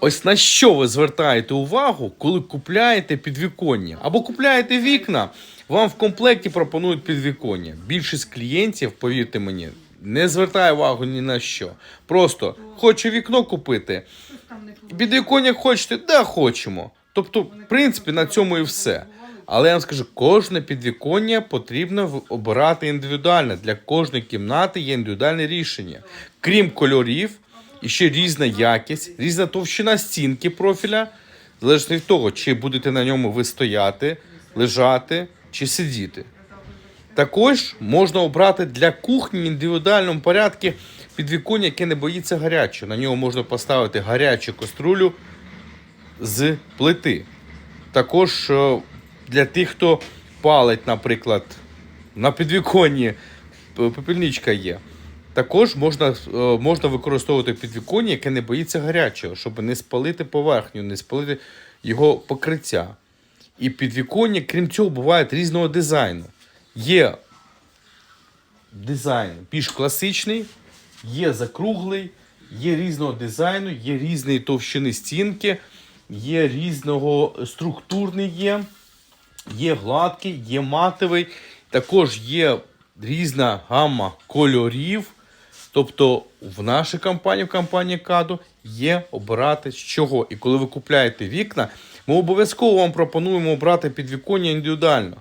Ось на що ви звертаєте увагу, коли купляєте підвіконня або купляєте вікна, вам в комплекті пропонують підвіконня. Більшість клієнтів, повірте мені, не звертає увагу ні на що. Просто хочу вікно купити. Підвіконня хочете? Да, хочемо. Тобто, в принципі, на цьому і все. Але я вам скажу, кожне підвіконня потрібно обирати індивідуально. Для кожної кімнати є індивідуальне рішення. Крім кольорів, і ще різна якість, різна товщина стінки профіля, залежно від того, чи будете на ньому ви стояти, лежати чи сидіти. Також можна обрати для кухні в індивідуальному порядку підвіконня, яке не боїться гарячого. На нього можна поставити гарячу каструлю з плити. Також е, для тих, хто палить, наприклад, на підвіконні попільничка є. Також можна, е, можна використовувати підвіконня, яке не боїться гарячого, щоб не спалити поверхню, не спалити його покриття. І підвіконня, крім цього, бувають різного дизайну. Є дизайн більш класичний, є закруглий, є різного дизайну, є різної товщини стінки, є різного структурний є, є гладкий, є матовий. Також є різна гамма кольорів. Тобто в нашій компанії, в компанії Кадо, є обирати з чого. І коли ви купляєте вікна, ми обов'язково вам пропонуємо обрати підвіконня індивідуально,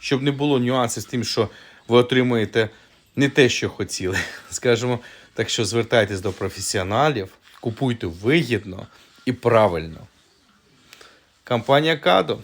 щоб не було нюансів з тим, що ви отримуєте не те, що хотіли. Скажімо, так що звертайтесь до професіоналів, купуйте вигідно і правильно. Компанія Кадо